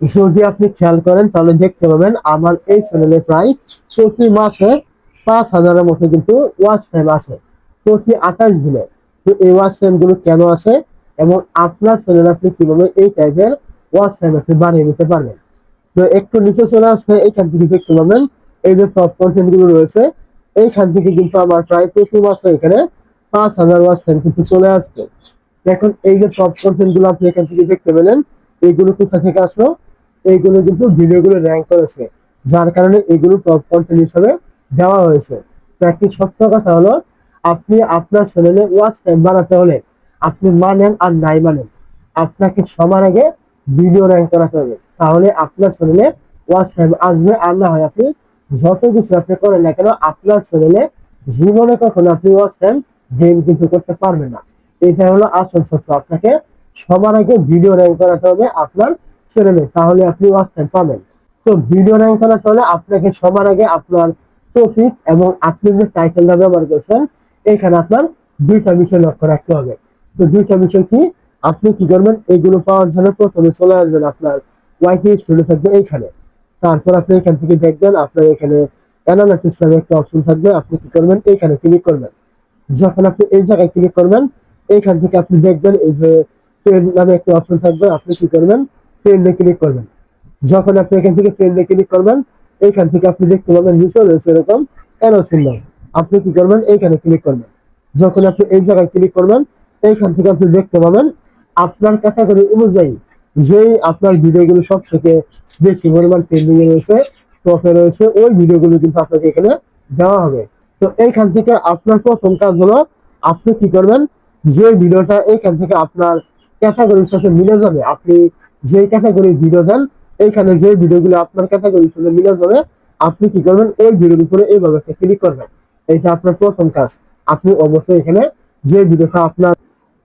যদি আপনি খেয়াল করেন, তাহলে দেখতে পাবেন আমার এই চ্যানেলে প্রায় প্রতি মাসে পাঁচ হাজারের মতো কিন্তু ওয়াচ টাইম আসে, প্রতি আঠাশ দিনে। তো এই ওয়াচ টাইমগুলো কেন আসে? এবং আপনার চ্যানেলে আপনি কীভাবে এই টাইপের ওয়াচ টাইম আপনি বাড়িয়ে নিতে পারবেন? তো একটু নিচে চলে আসলে এইখান থেকে দেখতে পাবেন, এই যে টপ কন্টেন্টগুলো রয়েছে, এইখান থেকে কিন্তু আমার প্রায় প্রতি মাসে এখানে পাঁচ হাজার ওয়াচ টাইম কিন্তু চলে আসছে। এখন এই যে টপ কন্টেন্টগুলো আপনি এখান থেকে দেখতে পেলেন এইগুলো কোথা থেকে আসলো? এইগুলো কিন্তু ভিডিওগুলো র্যাঙ্ক করেছে, যার কারণে এগুলো টপ কন্টেন্ট হিসেবে দেওয়া হয়েছে। তো একটি সত্য কথা হলো, আপনি আপনার চ্যানেলে ওয়াচ টাইম বাড়াতে হলে আপনি মানেন আর নাই মানেন। আপনাকে সবার আগে ভিডিও র্যাঙ্ক করাতে হবে। তাহলে আপনার চ্যানেলে ওয়াচ টাইম আসবে আর না হয় আপনি যত কিছু আপনি করেন না কেন, আপনার চ্যানেলে জীবনে কখনো আপনি ওয়াচ টাইম গেম কিন্তু করতে পারবেন না। এটা হলো আসল সত্য। আপনাকে সবার আগে ভিডিও র্যাঙ্ক করাতে হবে আপনার চ্যানেলে তাহলে আপনি টাইম পাবেন তো ভিডিও র্যাঙ্ক করাতে তাহলে আপনাকে সবার আগে আপনার টপিক এবং আপনি যে টাইটেলটা ব্যবহার করছেন, এখানে আপনার দুইটা বিষয় লক্ষ্য রাখতে হবে। তো দুইটা বিষয় কি? আপনি কি করবেন? এগুলো পাওয়ার জন্য প্রথমে চলে আসবেন আপনার ওয়াইটি স্টুডিও থাকবে এইখানে তারপর আপনি এখান থেকে দেখবেন আপনার এখানে অ্যানালাইটিস নামে একটা অপশন থাকবে, আপনি কি করবেন? এইখানে ক্লিক করবেন। যখন আপনি এই জায়গায় ক্লিক করবেন এইখান থেকে আপনি দেখবেন এই যে ট্রেন্ড নামে একটা অপশন থাকবে, আপনি কি করবেন? ট্রেন্ডে ক্লিক করবেন। যখন আপনি এখান থেকে ট্রেন্ডে ক্লিক করবেন এইখান থেকে আপনি দেখতে পাবেন নিচে রয়েছে এরকম অ্যারো সিম্বল আপনি কি করবেন? এইখানে ক্লিক করবেন। যখন আপনি এই জায়গায় ক্লিক করবেন, এইখান থেকে আপনি দেখতে পাবেন আপনার ক্যাটাগরি অনুযায়ী যেই আপনার ভিডিওগুলো সব থেকে বেশি পরিমাণ ট্রেন্ডিং এ রয়েছে টপে রয়েছে, ওই ভিডিওগুলো কিন্তু আপনাকে এখানে দেওয়া হবে। তো এইখান থেকে আপনার প্রথম কাজ হলো আপনি কি করবেন? যে ভিডিওটা এইখান থেকে আপনার ক্যাটাগরির সাথে মিলে যাবে, আপনি যে ক্যাটাগরি ভিডিও দেন, এইখানে যে ভিডিওগুলো আপনার ক্যাটাগরির সাথে মিলে যাবে, আপনি কি করবেন ওই ভিডিওর উপরে এইভাবে ক্লিক করবেন। এটা আপনার প্রথম কাজ। আপনি অবশ্যই এখানে যে ভিডিওটা আপনার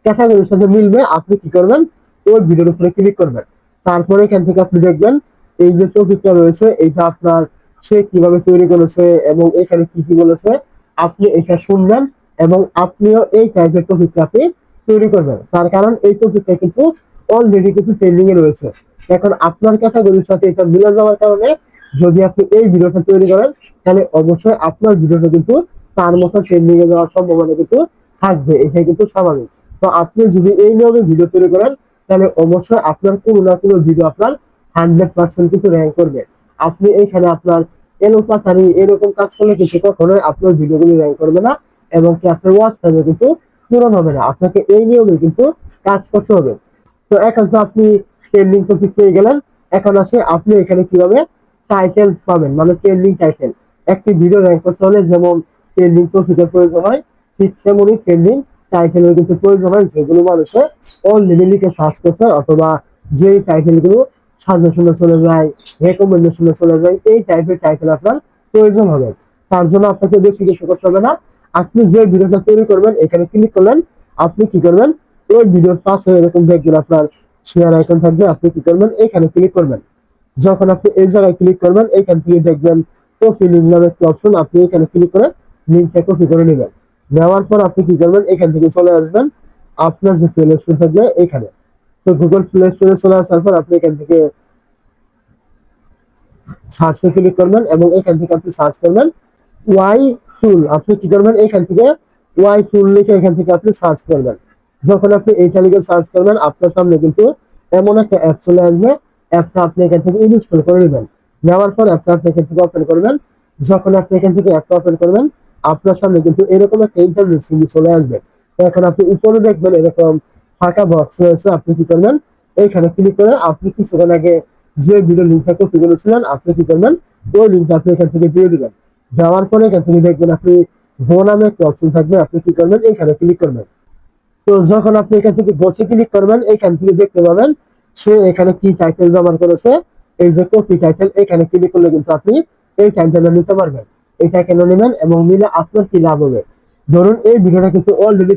ক্যাটাগরির সাথে মিলবে, আপনি কি করবেন, ওই ভিডিওর উপরে ক্লিক করবেন। তারপরে এখান থেকে আপনি দেখবেন, এই যে টপিকটা রয়েছে, এইটা আপনার সে কীভাবে তৈরি করেছে এবং এখানে কি কি বলেছে, আপনি এটা শুনবেন এবং আপনিও এই টাইপের টপিকটা আপনি তৈরি করবেন। তার কারণ এই টপিকটা কিন্তু অলরেডি কিন্তু ট্রেন্ডিং এ রয়েছে। এখন আপনার ক্যাটাগরির সাথে এটা মিলে যাওয়ার কারণে যদি আপনি এই ভিডিওটা তৈরি করেন, তাহলে অবশ্যই আপনার ভিডিওটা কিন্তু তার মতো ট্রেন্ডিং এ যাওয়ার সম্ভাবনা কিন্তু থাকবে। এটাই কিন্তু স্বাভাবিক। তো আপনি যদি এই নিয়মে ভিডিও তৈরি করেন, তাহলে অবশ্যই আপনার কোনো না কোনো ভিডিও আপনার হান্ড্রেড পার্সেন্ট কিন্তু র্যাঙ্ক করবে। আপনি এইখানে আপনার এলোপাতারি এরকম কাজ করলে কিন্তু কখনোই আপনার ভিডিওগুলি র্যাঙ্ক করবে না, এবং কি আপনার ওয়াচ টাইমে কিন্তু পূরণ হবে না। আপনাকে এই নিয়মে কিন্তু কাজ করতে হবে। তো এখন তো আপনি ট্রেন্ডিং টপিক পেয়ে গেলেন। এখন আসে আপনি এখানে কীভাবে টাইটেল পাবেন মানে ট্রেন্ডিং টাইটেল একটি ভিডিও র্যাঙ্ক করতে হলে যেমন ট্রেন্ডিং টপিকের প্রয়োজন হয়, ঠিক তেমনই ট্রেন্ডিং টাইটেলের কিন্তু প্রয়োজন হয় যেগুলো মানুষে অলরেডি লিখে সার্চ করছে অথবা যে টাইটেলগুলো সাজেশনে চলে যায় রেকমেন্ডেশনে চলে যায়, এই টাইপের টাইটেল আপনার প্রয়োজন হবে। তার জন্য আপনাকে বেশি কিছু করতে হবে না। আপনি যে ভিডিওটা তৈরি করবেন, এখানে ক্লিক করলেন, আপনি কি করবেন ওই ভিডিওর পাশে এরকম দেখবেন আপনার শেয়ার আইকন থাকবে, আপনি কি করবেন? এখানে ক্লিক করবেন। যখন আপনি এই জায়গায় ক্লিক করবেন, এখান থেকে দেখবেন কপি লিঙ্ক নামে একটা অপশন আপনি এখানে ক্লিক করে লিঙ্কটা কপি করে নেবেন। নেওয়ার পর আপনি কি করবেন? এখান থেকে চলে আসবেন। আপনার যে প্লে স্টোর থাকবে এখানে। তো গুগল প্লে স্টোরে চলে আসার পর আপনি এখান থেকে সার্চে ক্লিক করবেন এবং এখান থেকে আপনি সার্চ করবেন ওয়াই টুল আপনি কি করবেন? এখান থেকে ওয়াই টুল লিখে এখান থেকে আপনি সার্চ করবেন। যখন আপনি এইটা লিখে সার্চ করবেন, আপনার সামনে কিন্তু এমন একটা অ্যাপ চলে আসবে অ্যাপটা আপনি এখান থেকে ইনস্টল করে নেবেন। নেওয়ার পর অ্যাপটা আপনি এখান থেকে ওপেন করবেন। যখন আপনি এখান থেকে অ্যাপটা ওপেন করবেন, আপনার সামনে কিন্তু এরকম একটা ইন্টারভিউ সিভি চলে আসবে। এখন আপনি উপরে দেখবেন এরকম ফাঁকা বক্স রয়েছে, আপনি কি করবেন? এইখানে ক্লিক করে আপনি কিছুক্ষণ আগে যে ভিডিও লিঙ্কটা কপি করেছিলেন, আপনি কি করবেন? ওই লিঙ্কটা আপনি এখান থেকে দিয়ে দেবেন। দেওয়ার পরে এখান থেকে দেখবেন আপনি গো নামে একটা অপশন থাকবে, আপনি কি করবেন? এখানে ক্লিক করবেন। তো যখন আপনি এখান থেকে গোতে ক্লিক করবেন, এখান থেকে দেখতে পাবেন সে এখানে কি টাইটেল ব্যবহার করেছে। এই যে কপি টাইটেল এখানে ক্লিক করলে কিন্তু আপনি এই টাইটেলটা নিতে পারবেন। এটা কেন নেবেন এবং নিলে আপনার কি লাভ হবে? ধরুন এই ভিডিওটা কিন্তু অলরেডি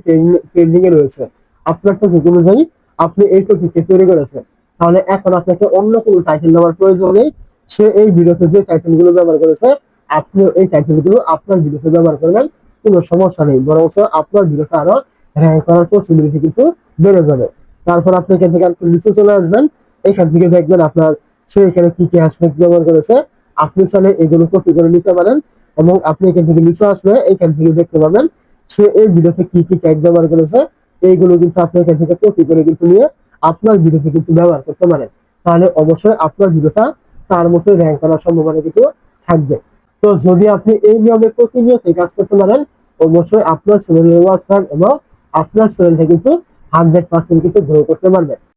ট্রেন্ডিং এ রয়েছে। আপনার টপিক অনুযায়ী আপনি এই টপিককে তৈরি করেছেন। তাহলে এখন আপনাকে অন্য কোনো টাইটেল নেওয়ার প্রয়োজন নেই। সে এই ভিডিওতে যে টাইটেলগুলো ব্যবহার করেছে, আপনিও এই টাইটেলগুলো আপনার ভিডিওতে ব্যবহার করবেন। কোনো সমস্যা নেই। বরং আপনার ভিডিওটা আরও র্যাঙ্ক করার পসিবিলিটি কিন্তু বেড়ে যাবে। তারপর আপনি এখান থেকে একটু নিচে চলে আসবেন। এখান থেকে দেখবেন আপনার সে এখানে কি কি হ্যাশট্যাগ ব্যবহার করেছে। আপনি চাইলে এগুলো কপি করে নিতে পারেন এবং আপনি এখান থেকে নিচে আসলে এখান থেকে দেখতে পাবেন সে এই ভিডিওতে কি কি ট্যাগ ব্যবহার করেছে। এইগুলো কিন্তু আপনি এখান থেকে কপি করে কিন্তু নিয়ে আপনার ভিডিওতে কিন্তু ব্যবহার করতে পারেন। তাহলে অবশ্যই আপনার ভিডিওটা তার মতো র্যাঙ্ক করার সম্ভাবনা কিন্তু থাকবে। তো যদি আপনি এই নিয়মে প্রতিনিয়ত কাজ করতে পারেন, অবশ্যই আপনার চ্যানেলের ওয়াচ এবং আপনার চ্যানেলটা কিন্তু হান্ড্রেড পার্সেন্ট কিন্তু গ্রো করতে পারবেন